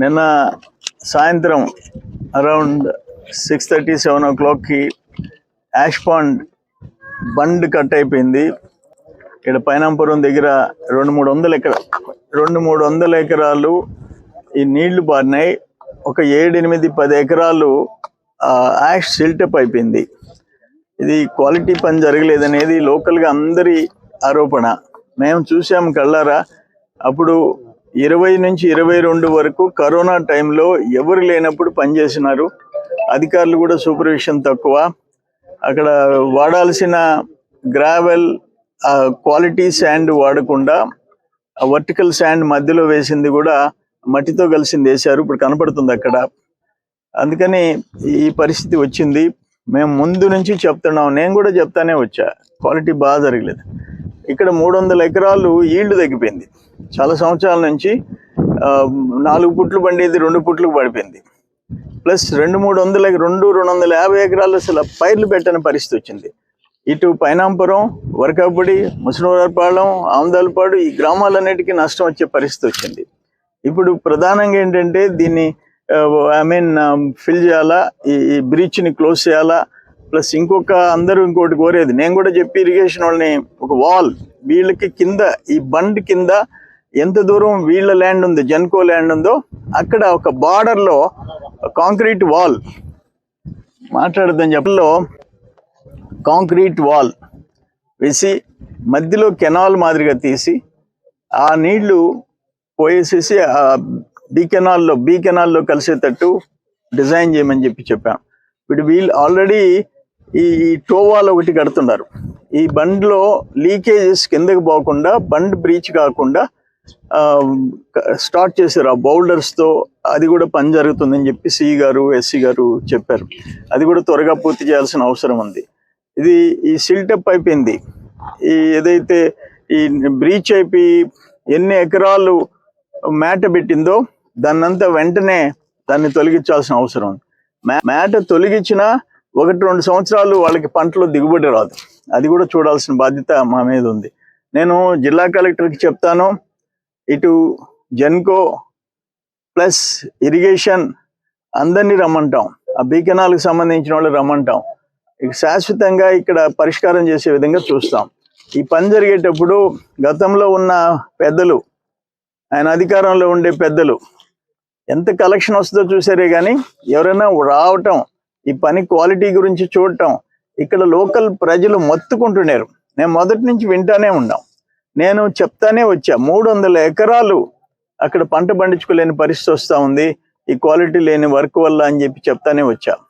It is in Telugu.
నిన్న సాయంత్రం అరౌండ్ సిక్స్ థర్టీ సెవెన్ ఓ క్లాక్కి యాష్ పాండ్ బండ్ కట్ అయిపోయింది. ఇక్కడ పైనాంపురం దగ్గర రెండు మూడు వందల ఎకర రెండు మూడు వందల ఎకరాలు ఈ నీళ్ళు పారినాయి. ఒక ఏడు ఎనిమిది పది ఎకరాలు యాష్ సిల్టప్ అయిపోయింది. ఇది క్వాలిటీ పని జరగలేదనేది లోకల్గా అందరి ఆరోపణ. మేము చూసాం కళ్ళారా? అప్పుడు ఇరవై నుంచి ఇరవై రెండు వరకు కరోనా టైంలో ఎవరు లేనప్పుడు పనిచేసినారు. అధికారులు కూడా సూపర్విషన్ తక్కువ. అక్కడ వాడాల్సిన గ్రావెల్ క్వాలిటీ శాండ్ వాడకుండా వర్టికల్ శాండ్ మధ్యలో వేసింది కూడా మట్టితో కలిసింది వేశారు. ఇప్పుడు కనపడుతుంది అక్కడ. అందుకని ఈ పరిస్థితి వచ్చింది. మేము ముందు నుంచి చెప్తున్నాం. నేను కూడా చెప్తానే వచ్చా. క్వాలిటీ బాగా జరగలేదు. ఇక్కడ మూడు వందల ఎకరాలు ఈల్డ్ తగ్గిపోయింది. చాలా సంవత్సరాల నుంచి నాలుగు పుట్లు పండేది రెండు పుట్లకు పడిపోయింది. ప్లస్ రెండు మూడు వందల రెండు రెండు వందల యాభై ఎకరాలు అసలు పైర్లు పెట్టని పరిస్థితి వచ్చింది. ఇటు పైనాంపురం వరకాపుడి ముసనూరపాలెం ఆమదాలపాడు ఈ గ్రామాలన్నిటికీ నష్టం వచ్చే పరిస్థితి వచ్చింది. ఇప్పుడు ప్రధానంగా ఏంటంటే దీన్ని ఐ మీన్ ఫిల్ చేయాలా ఈ ఈ బ్రీచ్ని క్లోజ్ చేయాలా ప్లస్ ఇంకొక అందరూ ఇంకోటి కోరేది. నేను కూడా చెప్పి ఇరిగేషన్ వాళ్ళని ఒక వాల్ వీళ్ళకి కింద ఈ బండ్ కింద ఎంత దూరం వీళ్ళ ల్యాండ్ ఉంది జన్కో ల్యాండ్ ఉందో అక్కడ ఒక బార్డర్లో కాంక్రీట్ వాల్ మాట్లాడదాం చెప్పలో కాంక్రీట్ వాల్ వేసి మధ్యలో కెనాల్ మాదిరిగా తీసి ఆ నీళ్ళు పోయేసేసి ఆ బీ కెనాల్లో బీ కెనాల్లో కలిసేటట్టు డిజైన్ చేయమని చెప్పి చెప్పాం. ఇప్పుడు వీళ్ళు ఆల్రెడీ ఈ టోవాలు ఒకటి కడుతున్నారు. ఈ బండ్లో లీకేజెస్ కిందకి పోకుండా బండ్ బ్రీచ్ కాకుండా స్టార్ట్ చేశారు ఆ బౌల్డర్స్తో. అది కూడా పని జరుగుతుందని చెప్పి సిఈ గారు ఎస్సీ గారు చెప్పారు. అది కూడా త్వరగా పూర్తి చేయాల్సిన అవసరం ఉంది. ఇది ఈ సిల్టప్ అయిపోయింది. ఈ ఏదైతే ఈ బ్రీచ్ అయిపోయి ఎన్ని ఎకరాలు మేట పెట్టిందో దాన్నంతా వెంటనే దాన్ని తొలగించాల్సిన అవసరం ఉంది. మే- మేట తొలగించిన ఒకటి రెండు సంవత్సరాలు వాళ్ళకి పంటలో దిగుబడి రాదు. అది కూడా చూడాల్సిన బాధ్యత మా మీద ఉంది. నేను జిల్లా కలెక్టర్కి చెప్తాను ఇటు జెన్కో ప్లస్ ఇరిగేషన్ అందరినీ రమ్మంటాం. ఆ బీకెనాలకు సంబంధించిన వాళ్ళు రమ్మంటాం. ఇక శాశ్వతంగా ఇక్కడ పరిష్కారం చేసే విధంగా చూస్తాం. ఈ పని జరిగేటప్పుడు గతంలో ఉన్న పెద్దలు ఆయన అధికారంలో ఉండే పెద్దలు ఎంత కలెక్షన్ వస్తుందో చూసారే కానీ ఎవరైనా రావటం ఈ పని క్వాలిటీ గురించి చూడటం ఇక్కడ లోకల్ ప్రజలు మొత్తుకుంటున్నారు. నేను మొదటి నుంచి వింటానే ఉన్నాం. నేను చెప్తానే వచ్చా మూడు వందల ఎకరాలు అక్కడ పంట పండించుకోలేని పరిస్థితి వస్తూ ఉంది. ఈ క్వాలిటీ లేని వర్క్ వల్ల అని చెప్పి చెప్తానే వచ్చా.